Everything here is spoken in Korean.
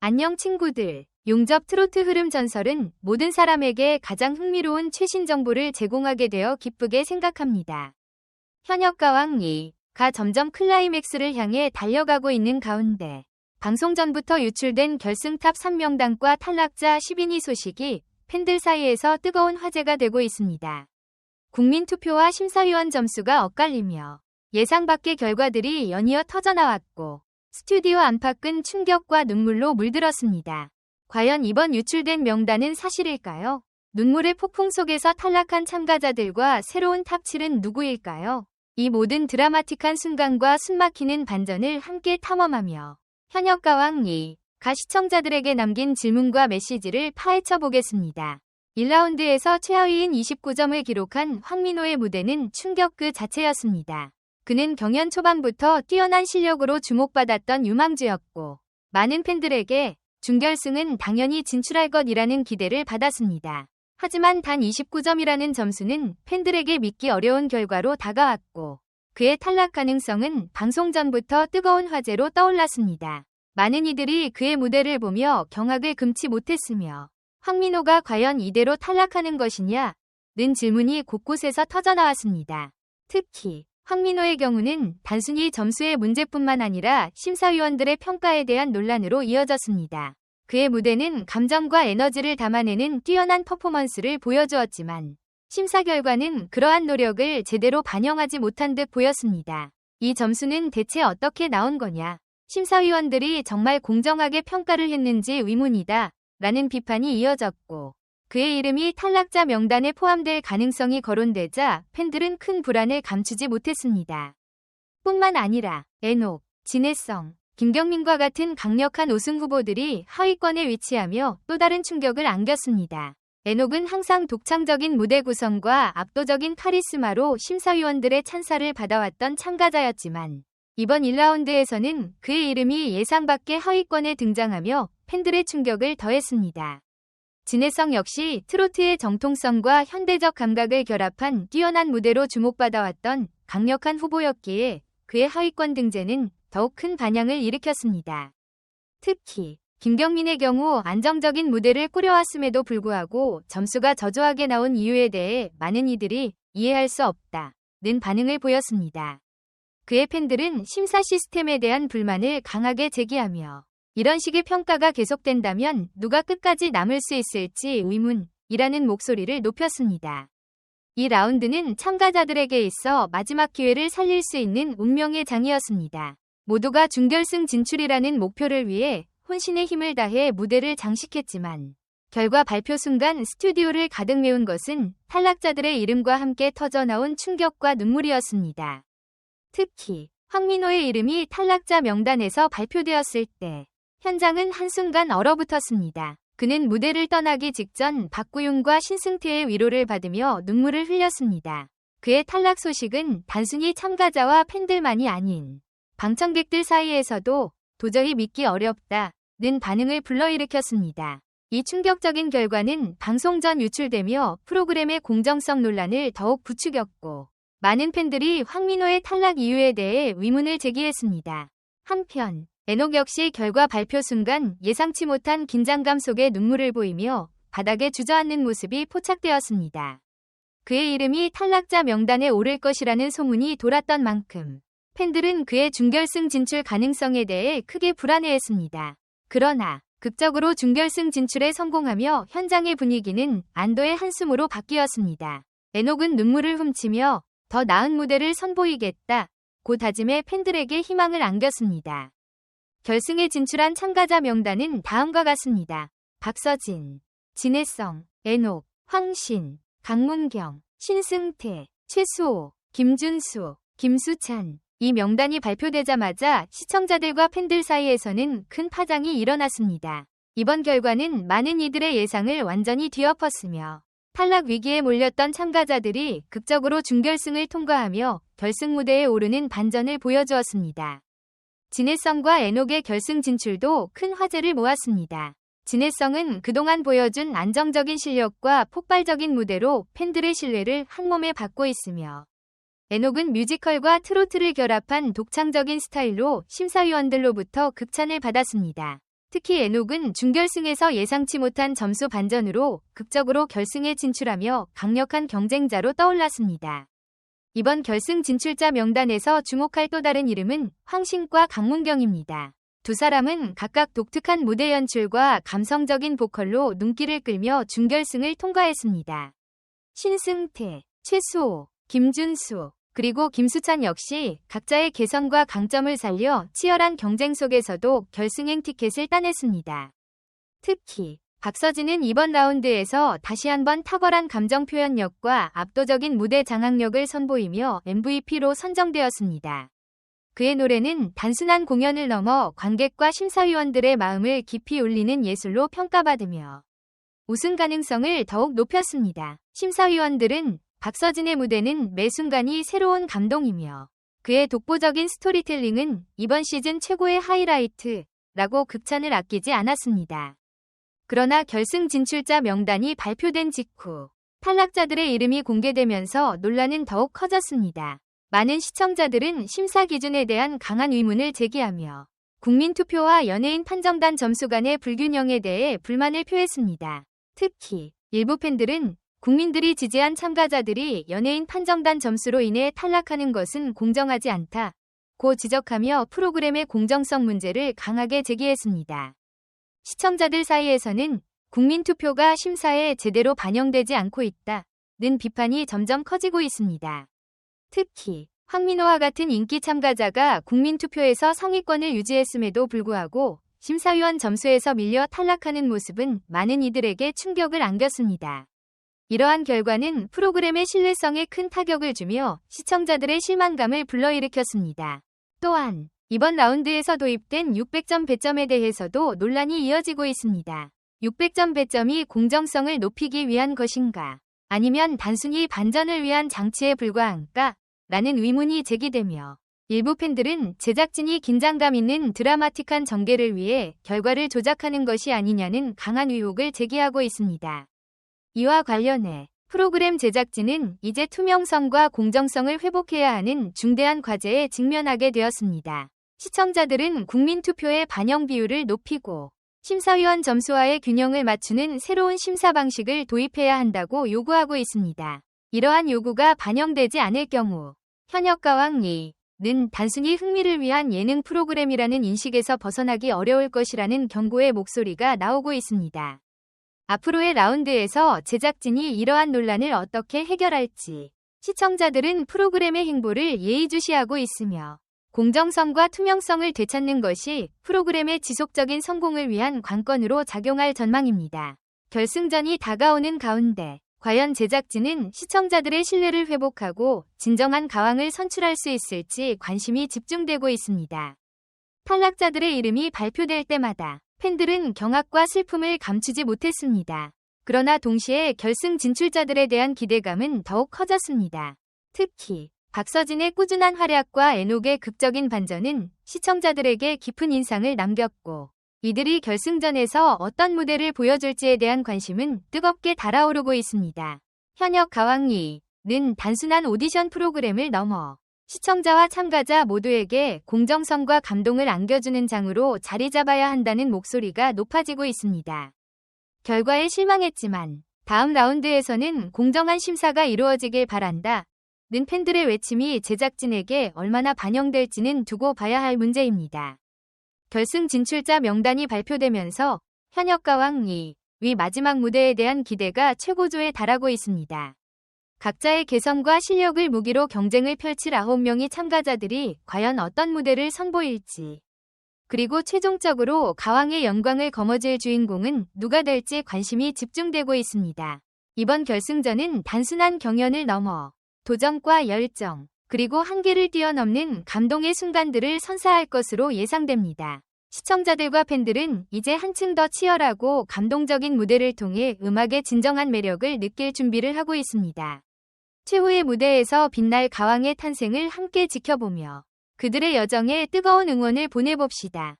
안녕 친구들. 용접 트로트 흐름 전설은 모든 사람에게 가장 흥미로운 최신 정보를 제공하게 되어 기쁘게 생각합니다. 현역 가왕 이가 점점 클라이맥스를 향해 달려가고 있는 가운데 방송 전부터 유출된 결승 탑 3명단과 탈락자 10인이 소식이 팬들 사이에서 뜨거운 화제가 되고 있습니다. 국민 투표와 심사위원 점수가 엇갈리며 예상 밖의 결과들이 연이어 터져나왔고 스튜디오 안팎은 충격과 눈물로 물들었습니다. 과연 이번 유출된 명단은 사실일까요? 눈물의 폭풍 속에서 탈락한 참가자들과 새로운 탑7은 누구일까요? 이 모든 드라마틱한 순간과 숨막히는 반전을 함께 탐험하며 현역 가왕 이가 시청자들에게 남긴 질문과 메시지를 파헤쳐 보겠습니다. 1라운드에서 최하위인 29점을 기록한 황민호의 무대는 충격 그 자체였습니다. 그는 경연 초반부터 뛰어난 실력으로 주목받았던 유망주였고 많은 팬들에게 준결승은 당연히 진출할 것이라는 기대를 받았습니다. 하지만 단 29점이라는 점수는 팬들에게 믿기 어려운 결과로 다가왔고 그의 탈락 가능성은 방송 전부터 뜨거운 화제로 떠올랐습니다. 많은 이들이 그의 무대를 보며 경악을 금치 못했으며 황민호가 과연 이대로 탈락하는 것이냐? 는 질문이 곳곳에서 터져나왔습니다. 특히 황민호의 경우는 단순히 점수의 문제뿐만 아니라 심사위원들의 평가에 대한 논란으로 이어졌습니다. 그의 무대는 감정과 에너지를 담아내는 뛰어난 퍼포먼스를 보여주었지만 심사 결과는 그러한 노력을 제대로 반영하지 못한 듯 보였습니다. 이 점수는 대체 어떻게 나온 거냐? 심사위원들이 정말 공정하게 평가를 했는지 의문이다. 라는 비판이 이어졌고 그의 이름이 탈락자 명단에 포함될 가능성이 거론되자 팬들은 큰 불안을 감추지 못했습니다. 뿐만 아니라 에녹, 진해성, 김경민과 같은 강력한 우승 후보들이 하위권에 위치하며 또 다른 충격을 안겼습니다. 에녹은 항상 독창적인 무대 구성과 압도적인 카리스마로 심사위원들의 찬사를 받아왔던 참가자였지만 이번 1라운드에서는 그의 이름이 예상 밖의 하위권에 등장하며 팬들의 충격을 더했습니다. 진해성 역시 트로트의 정통성과 현대적 감각을 결합한 뛰어난 무대로 주목받아왔던 강력한 후보였기에 그의 하위권 등재는 더욱 큰 반향을 일으켰습니다. 특히 김경민의 경우 안정적인 무대를 꾸려왔음에도 불구하고 점수가 저조하게 나온 이유에 대해 많은 이들이 이해할 수 없다 는 반응을 보였습니다. 그의 팬들은 심사 시스템에 대한 불만을 강하게 제기하며 이런 식의 평가가 계속된다면 누가 끝까지 남을 수 있을지 의문이라는 목소리를 높였습니다. 이 라운드는 참가자들에게 있어 마지막 기회를 살릴 수 있는 운명의 장이었습니다. 모두가 준결승 진출이라는 목표를 위해 혼신의 힘을 다해 무대를 장식했지만 결과 발표 순간 스튜디오를 가득 메운 것은 탈락자들의 이름과 함께 터져나온 충격과 눈물이었습니다. 특히 황민호의 이름이 탈락자 명단에서 발표되었을 때 현장은 한순간 얼어붙었습니다. 그는 무대를 떠나기 직전 박구윤과 신승태의 위로를 받으며 눈물을 흘렸습니다. 그의 탈락 소식은 단순히 참가자와 팬들만이 아닌 방청객들 사이에서도 도저히 믿기 어렵다 는 반응을 불러일으켰습니다. 이 충격적인 결과는 방송 전 유출되며 프로그램의 공정성 논란을 더욱 부추겼고 많은 팬들이 황민호의 탈락 이유에 대해 의문을 제기했습니다. 한편 에녹 역시 결과 발표 순간 예상치 못한 긴장감 속에 눈물을 보이며 바닥에 주저앉는 모습이 포착되었습니다. 그의 이름이 탈락자 명단에 오를 것이라는 소문이 돌았던 만큼 팬들은 그의 준결승 진출 가능성에 대해 크게 불안해했습니다. 그러나 극적으로 준결승 진출에 성공하며 현장의 분위기는 안도의 한숨으로 바뀌었습니다. 에녹은 눈물을 훔치며 더 나은 무대를 선보이겠다. 고 다짐해 팬들에게 희망을 안겼습니다. 결승에 진출한 참가자 명단은 다음과 같습니다. 박서진, 진해성, 에녹, 황신, 강문경, 신승태, 최수호, 김준수, 김수찬. 이 명단이 발표되자마자 시청자들과 팬들 사이에서는 큰 파장이 일어났습니다. 이번 결과는 많은 이들의 예상을 완전히 뒤엎었으며 탈락 위기에 몰렸던 참가자들이 극적으로 준결승을 통과하며 결승 무대에 오르는 반전을 보여주었습니다. 진해성과 에녹의 결승 진출도 큰 화제를 모았습니다. 진해성은 그동안 보여준 안정적인 실력과 폭발적인 무대로 팬들의 신뢰를 한몸에 받고 있으며 에녹은 뮤지컬과 트로트를 결합한 독창적인 스타일로 심사위원들로부터 극찬을 받았습니다. 특히 에녹은 준결승에서 예상치 못한 점수 반전으로 극적으로 결승에 진출하며 강력한 경쟁자로 떠올랐습니다. 이번 결승 진출자 명단에서 주목할 또 다른 이름은 황신과 강문경입니다. 두 사람은 각각 독특한 무대 연출과 감성적인 보컬로 눈길을 끌며 준결승을 통과했습니다. 신승태, 최수호, 김준수, 그리고 김수찬 역시 각자의 개성과 강점을 살려 치열한 경쟁 속에서도 결승행 티켓을 따냈습니다. 특히 박서진은 이번 라운드에서 다시 한번 탁월한 감정 표현력과 압도적인 무대 장악력을 선보이며 MVP로 선정되었습니다. 그의 노래는 단순한 공연을 넘어 관객과 심사위원들의 마음을 깊이 울리는 예술로 평가받으며 우승 가능성을 더욱 높였습니다. 심사위원들은 박서진의 무대는 매 순간이 새로운 감동이며 그의 독보적인 스토리텔링은 이번 시즌 최고의 하이라이트라고 극찬을 아끼지 않았습니다. 그러나 결승 진출자 명단이 발표된 직후 탈락자들의 이름이 공개되면서 논란은 더욱 커졌습니다. 많은 시청자들은 심사 기준에 대한 강한 의문을 제기하며 국민투표와 연예인 판정단 점수 간의 불균형에 대해 불만을 표했습니다. 특히 일부 팬들은 국민들이 지지한 참가자들이 연예인 판정단 점수로 인해 탈락하는 것은 공정하지 않다. 고 지적하며 프로그램의 공정성 문제를 강하게 제기했습니다. 시청자들 사이에서는 국민투표가 심사에 제대로 반영되지 않고 있다 는 비판이 점점 커지고 있습니다. 특히 황민호와 같은 인기 참가자가 국민투표에서 상위권을 유지했음에도 불구하고 심사위원 점수에서 밀려 탈락하는 모습은 많은 이들에게 충격을 안겼습니다. 이러한 결과는 프로그램의 신뢰성에 큰 타격을 주며 시청자들의 실망감을 불러일으켰습니다. 또한 이번 라운드에서 도입된 600점 배점에 대해서도 논란이 이어지고 있습니다. 600점 배점이 공정성을 높이기 위한 것인가? 아니면 단순히 반전을 위한 장치에 불과한가? 라는 의문이 제기되며 일부 팬들은 제작진이 긴장감 있는 드라마틱한 전개를 위해 결과를 조작하는 것이 아니냐는 강한 의혹을 제기하고 있습니다. 이와 관련해 프로그램 제작진은 이제 투명성과 공정성을 회복해야 하는 중대한 과제에 직면하게 되었습니다. 시청자들은 국민투표의 반영 비율을 높이고 심사위원 점수와의 균형을 맞추는 새로운 심사 방식을 도입해야 한다고 요구하고 있습니다. 이러한 요구가 반영되지 않을 경우 현역가왕 이,는 단순히 흥미를 위한 예능 프로그램이라는 인식에서 벗어나기 어려울 것이라는 경고의 목소리가 나오고 있습니다. 앞으로의 라운드에서 제작진이 이러한 논란을 어떻게 해결할지 시청자들은 프로그램의 행보를 예의주시하고 있으며 공정성과 투명성을 되찾는 것이 프로그램의 지속적인 성공을 위한 관건으로 작용할 전망입니다. 결승전이 다가오는 가운데 과연 제작진은 시청자들의 신뢰를 회복하고 진정한 가왕을 선출할 수 있을지 관심이 집중되고 있습니다. 탈락자들의 이름이 발표될 때마다 팬들은 경악과 슬픔을 감추지 못했습니다. 그러나 동시에 결승 진출자들에 대한 기대감은 더욱 커졌습니다. 특히 박서진의 꾸준한 활약과 에녹의 극적인 반전은 시청자들에게 깊은 인상을 남겼고 이들이 결승전에서 어떤 무대를 보여줄지에 대한 관심은 뜨겁게 달아오르고 있습니다. 현역 가왕리는 단순한 오디션 프로그램을 넘어 시청자와 참가자 모두에게 공정성과 감동을 안겨주는 장으로 자리 잡아야 한다는 목소리가 높아지고 있습니다. 결과에 실망했지만 다음 라운드에서는 공정한 심사가 이루어지길 바란다. 는 팬들의 외침이 제작진에게 얼마나 반영될지는 두고 봐야 할 문제입니다. 결승 진출자 명단이 발표되면서 현역 가왕 이, 위 마지막 무대에 대한 기대가 최고조에 달하고 있습니다. 각자의 개성과 실력을 무기로 경쟁을 펼칠 9명의 참가자들이 과연 어떤 무대를 선보일지 그리고 최종적으로 가왕의 영광을 거머쥘 주인공은 누가 될지 관심이 집중되고 있습니다. 이번 결승전은 단순한 경연을 넘어 도전과 열정, 그리고 한계를 뛰어넘는 감동의 순간들을 선사할 것으로 예상됩니다. 시청자들과 팬들은 이제 한층 더 치열하고 감동적인 무대를 통해 음악의 진정한 매력을 느낄 준비를 하고 있습니다. 최후의 무대에서 빛날 가왕의 탄생을 함께 지켜보며 그들의 여정에 뜨거운 응원을 보내봅시다.